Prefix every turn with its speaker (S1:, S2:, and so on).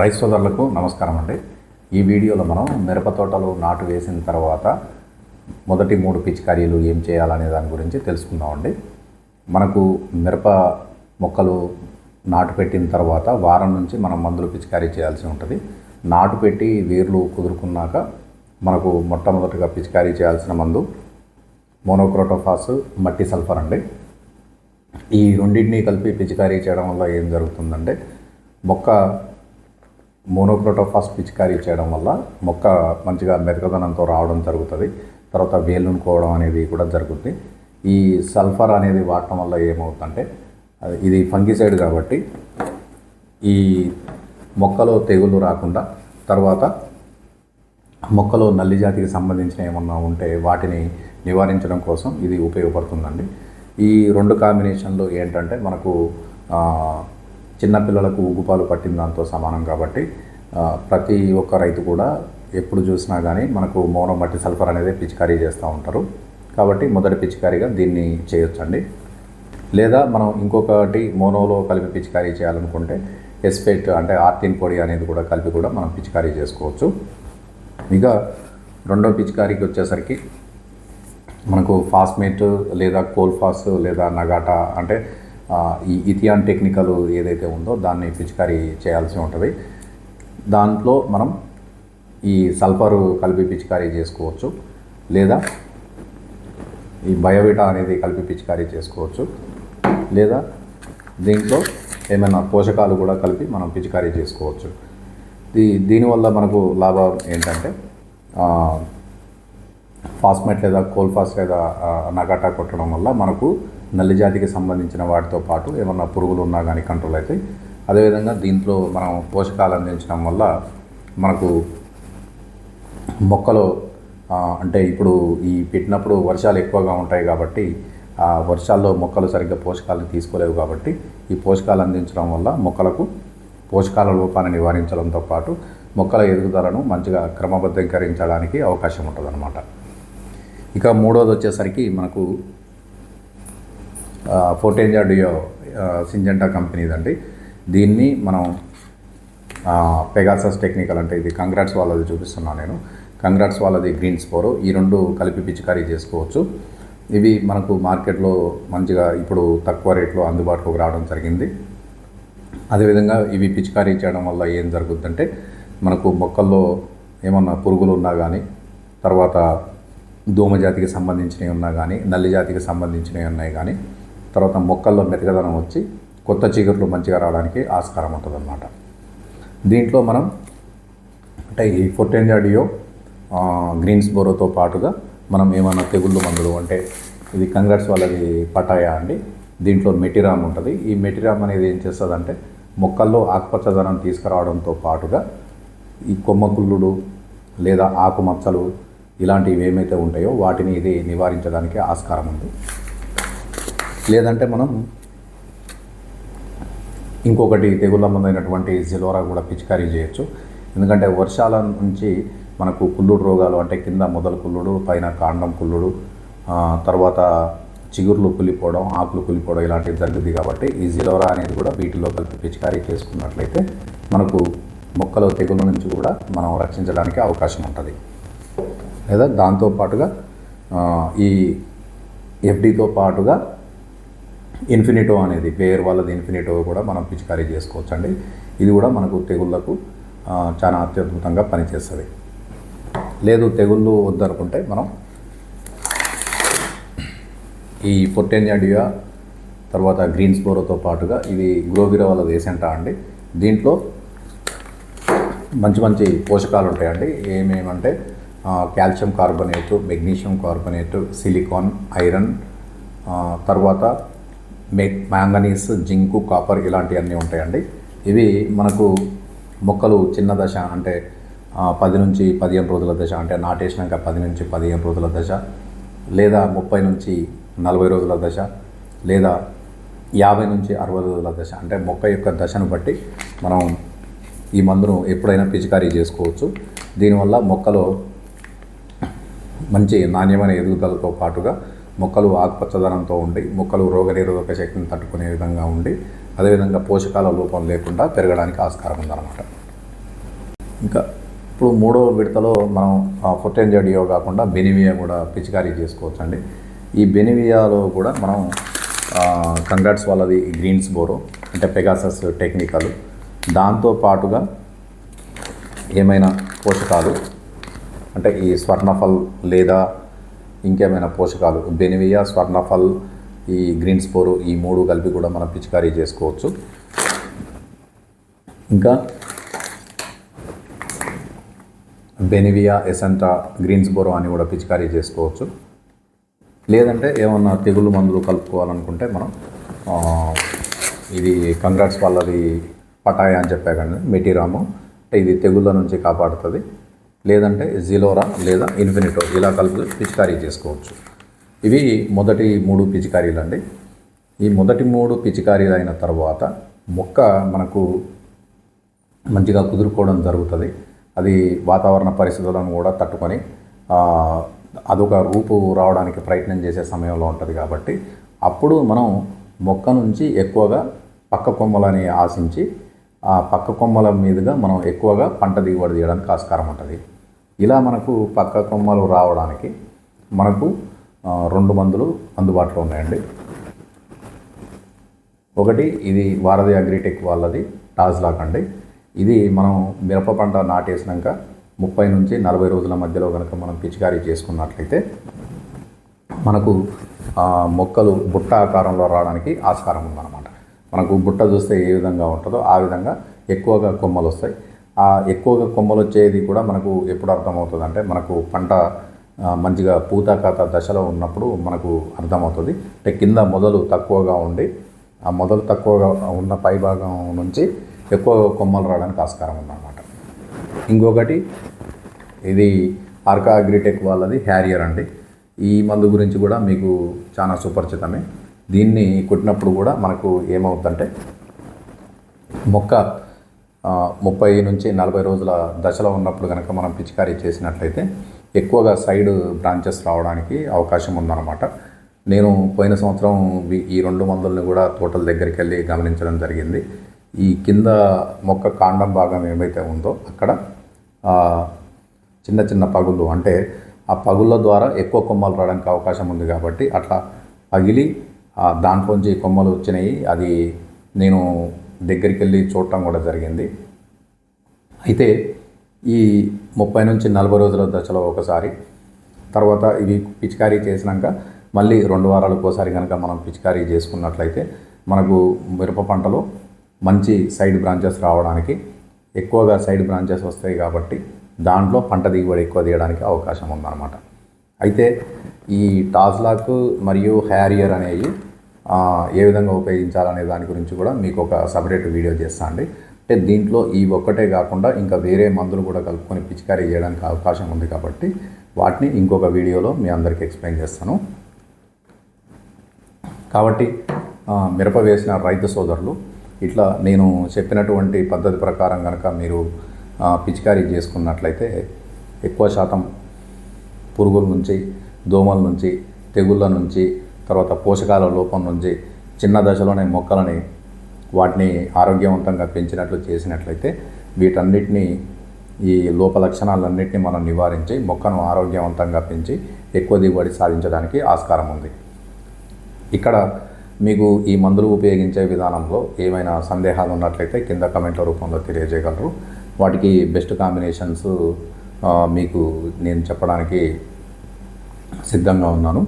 S1: Rice సోదరులకు నమస్కారం అండి. ఈ వీడియోలో మనం మిరప తోటలు నాటు వేసిన తర్వాత మొదటి మూడు పిచికారీలు ఏం చేయాలనే దాని గురించి తెలుసుకుందామండి మనకు మిరప మొక్కలు నాటు పెట్టిన తర్వాత వారం నుంచి మనం మందులు పిచికారీ చేయాల్సి ఉంటుంది. నాటు పెట్టి వేర్లు కుదురుకున్నాక మనకు మొట్టమొదటిగా పిచికారీ చేయాల్సిన మందు మోనోక్రోటోఫాస్ మట్టి సల్ఫర్ అండి. ఈ రెండింటిని కలిపి పిచికారీ చేయడం వల్ల ఏం జరుగుతుందంటే మొక్క మోనోక్రోటోఫాస్ పిచికారీ చేయడం వల్ల మొక్క మంచిగా మెతకదనంతో రావడం జరుగుతుంది. తర్వాత వేలునుకోవడం అనేది కూడా జరుగుతుంది ఈ సల్ఫర్ అనేది వాడటం వల్ల ఏమవుతుందంటే ఇది ఫంగిసైడ్ కాబట్టి ఈ మొక్కలో తెగులు రాకుండా తర్వాత మొక్కలో నల్లి జాతికి సంబంధించిన ఏమన్నా ఉంటే వాటిని నివారించడం కోసం ఇది ఉపయోగపడుతుందండి. ఈ రెండు కాంబినేషన్లో ఏంటంటే మనకు చిన్నపిల్లలకు ఉగ్గుపాలు పట్టిన దాంతో సమానం కాబట్టి ప్రతి ఒక్క రైతు కూడా ఎప్పుడు చూసినా కానీ మనకు మౌనం మట్టి సల్ఫర్ అనేది పిచికారీ చేస్తూ ఉంటారు. కాబట్టి మొదటి పిచికారీగా దీన్ని చేయొచ్చండి. లేదా మనం ఇంకొకటి మోనోలో కలిపి పిచికారీ చేయాలనుకుంటే ఎస్పేట్ అంటే ఆర్టిన్ పొడి అనేది కూడా కలిపి కూడా మనం పిచికారీ చేసుకోవచ్చు. ఇక రెండో పిచికారీకి వచ్చేసరికి మనకు ఫాస్మేట్ లేదా కోల్ఫాస్ లేదా నగాటా అంటే ఈ ఇథియాన్ టెక్నికల్ ఏదైతే ఉందో దాన్ని పిచికారీ చేయాల్సి ఉంటుంది. దాంట్లో మనం ఈ సల్ఫర్ కలిపి పిచికారీ చేసుకోవచ్చు. లేదా ఈ బయోవిటా అనేది కలిపి పిచికారీ చేసుకోవచ్చు. లేదా దీంట్లో ఏమైనా పోషకాలు కూడా కలిపి మనం పిచికారీ చేసుకోవచ్చు. దీ దీనివల్ల మనకు లాభం ఏంటంటే ఫాస్మెట్ ఫాస్మేట్ లేదా కోల్ఫాస్ లేదా నగాటా కొట్టడం వల్ల మనకు నల్లి జాతికి సంబంధించిన వాటితో పాటు ఏమన్నా పురుగులు ఉన్నా కానీ కంట్రోల్ అవుతాయి. అదేవిధంగా దీంట్లో మనం పోషకాలు అందించడం వల్ల మనకు మొక్కలో అంటే ఇప్పుడు ఈ పెట్టినప్పుడు వర్షాలు ఎక్కువగా ఉంటాయి కాబట్టి ఆ వర్షాల్లో మొక్కలు సరిగ్గా పోషకాలను తీసుకోలేవు కాబట్టి ఈ పోషకాలు అందించడం వల్ల మొక్కలకు పోషకాల లోపాన్ని నివారించడంతో పాటు మొక్కల ఎదుగుదలను మంచిగా క్రమబద్ధీకరించడానికి అవకాశం ఉంటుందన్నమాట. ఇక మూడోది వచ్చేసరికి మనకు ఫోటేంజా డియో సింజెంటా కంపెనీదండి. దీన్ని మనం పెగాసస్ టెక్నికల్ అంటే ఇది కంగ్రాట్స్ వాళ్ళది చూపిస్తున్నాను నేను. కంగ్రాట్స్ వాళ్ళది గ్రీన్ స్పోరు ఈ రెండు కలిపి పిచికారీ చేసుకోవచ్చు. ఇవి మనకు మార్కెట్లో మంచిగా ఇప్పుడు తక్కువ రేట్లో అందుబాటులోకి రావడం జరిగింది. అదేవిధంగా ఇవి పిచికారీ చేయడం వల్ల ఏం జరుగుతుందంటే మనకు మొక్కల్లో ఏమన్నా పురుగులు ఉన్నా కానీ తర్వాత దోమ జాతికి సంబంధించినవి ఉన్నా కానీ నల్లి జాతికి సంబంధించినవి ఉన్నాయి కానీ తర్వాత మొక్కల్లో మెతకదనం వచ్చి కొత్త చీకట్లు మంచిగా రావడానికి ఆస్కారం ఉంటుందన్నమాట. దీంట్లో మనం అంటే ఈ ఫొటెంజాడియో గ్రీన్స్ బోరోతో పాటుగా మనం ఏమైనా తెగుళ్ళు మందులు అంటే ఇది కంగ్రాట్స్ వాళ్ళది పటాయా అండి దీంట్లో మెటిరామ్ ఉంటుంది. ఈ మెటిరామ్ అనేది ఏం చేస్తుందంటే మొక్కల్లో ఆకుపచ్చదనం తీసుకురావడంతో పాటుగా ఈ కొమ్మకుళ్ళుడు లేదా ఆకు మచ్చలు ఇలాంటివి ఏమైతే ఉంటాయో వాటిని ఇది నివారించడానికి ఆస్కారం ఉంది. లేదంటే మనం ఇంకొకటి తెగుళ్ళ మందైనటువంటి జిలోరా కూడా పిచికారీ చేయొచ్చు. ఎందుకంటే వర్షాల నుంచి మనకు కుళ్ళుడు రోగాలు అంటే కింద మొదలు కుళ్ళుడు పైన కాండం కుళ్ళుడు తర్వాత చిగుర్లు కులిపోవడం ఆకులు కులిపోవడం ఇలాంటివి జరుగుతుంది కాబట్టి ఈ జిలోరా అనేది కూడా వీటిలో కలిపి పిచికారీ చేసుకున్నట్లయితే మనకు మొక్కల తెగుళ్ళ నుంచి కూడా మనం రక్షించడానికి అవకాశం ఉంటుంది. లేదా దాంతోపాటుగా ఈ ఎఫ్డితో పాటుగా ఇన్ఫినిటో అనేది పేరు వాళ్ళది ఇన్ఫినిటో కూడా మనం పిచికారీ చేసుకోవచ్చు అండి ఇది కూడా మనకు తెగుళ్ళకు చాలా అత్యద్భుతంగా పనిచేస్తుంది. లేదు తెగుళ్ళు వద్దనుకుంటే మనం ఈ పొట్టెన్యాడియా తర్వాత గ్రీన్ స్పోరోతో పాటుగా ఇది గ్రోవిరా వాళ్ళది వేసంట అండి. దీంట్లో మంచి మంచి పోషకాలు ఉంటాయండి. ఏమేమంటే calcium carbonate magnesium carbonate silicon iron తర్వాత మ్యాంగనీస్ జింకు కాపర్ ఇలాంటివన్నీ ఉంటాయండి. ఇవి మనకు మొక్కలు చిన్న దశ అంటే పది నుంచి పదిహేను రోజుల దశ అంటే నాటేసినాక పది నుంచి పదిహేను రోజుల దశ లేదా ముప్పై నుంచి నలభై రోజుల దశ లేదా యాభై నుంచి అరవై రోజుల దశ. అంటే మొక్క యొక్క దశను బట్టి మనం ఈ మందును ఎప్పుడైనా పిచికారీ చేసుకోవచ్చు. దీనివల్ల మొక్కలో మంచి నాణ్యమైన ఎదుగుదలతో పాటుగా మొక్కలు ఆకుపచ్చదనంతో ఉండి మొక్కలు రోగనిరోధక శక్తిని తట్టుకునే విధంగా ఉండి అదేవిధంగా పోషకాల లోపం లేకుండా పెరగడానికి ఆస్కారం ఉందన్నమాట. ఇంకా ఇప్పుడు మూడో విడతలో మనం ఫుటెంజడియో కాకుండా బెనివియా కూడా పిచికారీ చేసుకోవచ్చండి. ఈ బెనివియాలో కూడా మనం కంగ్రాట్స్ వాళ్ళది గ్రీన్స్ బోరో అంటే పెగాసస్ టెక్నికల్. దాంతో పాటుగా ఏమైనా పోషకాలు అంటే ఈ స్వర్ణఫల్ లేదా ఇంకేమైనా పోషకాలు? బెనివియా స్వర్ణఫల్ ఈ గ్రీన్ స్పోరు ఈ మూడు కలిపి కూడా మనం పిచికారీ చేసుకోవచ్చు. ఇంకా బెనివియా ఎసెంటా గ్రీన్స్ బోరో అని కూడా పిచికారీ చేసుకోవచ్చు. లేదంటే ఏమన్నా తెగులు మందులు కలుపుకోవాలనుకుంటే మనం ఇది కంగ్రాట్స్ వాళ్ళది పటాయ అని చెప్పా కానీ మెటీరాము. ఇది తెగుళ్ళ నుంచి కాపాడుతుంది. లేదంటే జిలోరా లేదా ఇన్ఫినిటో ఇలా కలిపి పిచికారీ చేసుకోవచ్చు. ఇవి మొదటి మూడు పిచికారీలు అండి ఈ మొదటి మూడు పిచికారీలు అయిన తర్వాత మొక్క మనకు మంచిగా కుదురుకోవడం జరుగుతుంది. అది వాతావరణ పరిస్థితులను కూడా తట్టుకొని అదొక రూపు రావడానికి ప్రయత్నం చేసే సమయంలో ఉంటుంది కాబట్టి అప్పుడు మనం మొక్క నుంచి ఎక్కువగా పక్క కొమ్మలని ఆశించి ఆ పక్క కొమ్మల మీదుగా మనం ఎక్కువగా పంట దిగుబడి తీయడానికి ఆస్కారం ఉంటుంది. ఇలా మనకు పక్క కొమ్మలు రావడానికి మనకు రెండు మందులు అందుబాటులో ఉన్నాయండి. ఒకటి ఇది వారధి అగ్రిటెక్ వాళ్ళది టాజ్లాక్ అండి. ఇది మనం మిరప పంట నాటేసినాక ముప్పై నుంచి నలభై రోజుల మధ్యలో కనుక మనం పిచికారీ చేసుకున్నట్లయితే మనకు మొక్కలు బుట్ట ఆకారంలో రావడానికి ఆస్కారం ఉందన్నమాట. మనకు బుట్ట చూస్తే ఏ విధంగా ఉంటుందో ఆ విధంగా ఎక్కువగా కొమ్మలు వస్తాయి. ఎక్కువగా కొమ్మలు వచ్చేది కూడా మనకు ఎప్పుడు అర్థమవుతుంది? అంటే మనకు పంట మంచిగా పూత కాత దశలో ఉన్నప్పుడు మనకు అర్థమవుతుంది. అంటే కింద మొదలు తక్కువగా ఉండి ఆ మొదలు తక్కువగా ఉన్న పై భాగం నుంచి ఎక్కువ కొమ్మలు రావడానికి ఆస్కారం ఉందన్నమాట. ఇంకొకటి ఇది ఆర్కా అగ్రిటెక్ వాళ్ళది హ్యారియర్ అండి. ఈ మందు గురించి కూడా మీకు చాలా సుపరిచితమే. దీన్ని కొట్టినప్పుడు కూడా మనకు ఏమవుతుందంటే మొక్క ముప్పై నుంచి నలభై రోజుల దశలో ఉన్నప్పుడు కనుక మనం పిచికారీ చేసినట్లయితే ఎక్కువగా సైడ్ బ్రాంచెస్ రావడానికి అవకాశం ఉందన్నమాట. నేను పోయిన సంవత్సరం ఈ రెండు మందుల్ని కూడా తోటల దగ్గరికి వెళ్ళి గమనించడం జరిగింది. ఈ కింద మొక్క కాండం భాగం ఏమైతే ఉందో అక్కడ చిన్న చిన్న పగుళ్ళు అంటే ఆ పగుళ్ళ ద్వారా ఎక్కువ కొమ్మలు రావడానికి అవకాశం ఉంది కాబట్టి అట్లా పగిలి దాంట్లోంచి కొమ్మలు వచ్చినాయి. అది నేను దగ్గరికి వెళ్ళి చూడటం కూడా జరిగింది. అయితే ఈ ముప్పై నుంచి నలభై రోజుల దశలో ఒకసారి తర్వాత ఇవి పిచికారీ చేసినాక మళ్ళీ రెండు వారాలకు ఒకసారి కనుక మనం పిచికారీ చేసుకున్నట్లయితే మనకు మిరప పంటలో మంచి సైడ్ బ్రాంచెస్ రావడానికి ఎక్కువగా సైడ్ బ్రాంచెస్ వస్తాయి కాబట్టి దాంట్లో పంట దిగుబడి ఎక్కువ తీయడానికి అవకాశం ఉందన్నమాట. అయితే ఈ టాజ్లాక్ మరియు హ్యారియర్ అనేవి ఏ విధంగా ఉపయోగించాలనే దాని గురించి కూడా మీకు ఒక సపరేట్ వీడియో చేస్తా అండి. అంటే దీంట్లో ఈ ఒక్కటే కాకుండా ఇంకా వేరే మందులు కూడా కలుపుకొని పిచికారీ చేయడానికి అవకాశం ఉంది కాబట్టి వాటిని ఇంకొక వీడియోలో మీ అందరికీ ఎక్స్ప్లెయిన్ చేస్తాను. కాబట్టి మిరప వేసిన రైతు సోదరులు ఇట్లా నేను చెప్పినటువంటి పద్ధతి ప్రకారం కనుక మీరు పిచికారీ చేసుకున్నట్లయితే ఎక్కువ శాతం పురుగుల నుంచి దోమల నుంచి తెగుళ్ళ నుంచి తర్వాత పోషకాల లోపం నుంచి చిన్న దశలోనే మొక్కలని వాటిని ఆరోగ్యవంతంగా పెంచినట్లు చేసినట్లయితే వీటన్నిటిని ఈ లోప లక్షణాలన్నింటినీ మనం నివారించి మొక్కను ఆరోగ్యవంతంగా పెంచి ఎక్కువ దిగుబడి సాధించడానికి ఆస్కారం ఉంది. ఇక్కడ మీకు ఈ మందులు ఉపయోగించే విధానంలో ఏమైనా సందేహాలు ఉన్నట్లయితే కింద కమెంట్ల రూపంలో తెలియజేయగలరు. వాటికి బెస్ట్ కాంబినేషన్స్ మీకు నేను చెప్పడానికి సిద్ధంగా ఉన్నాను.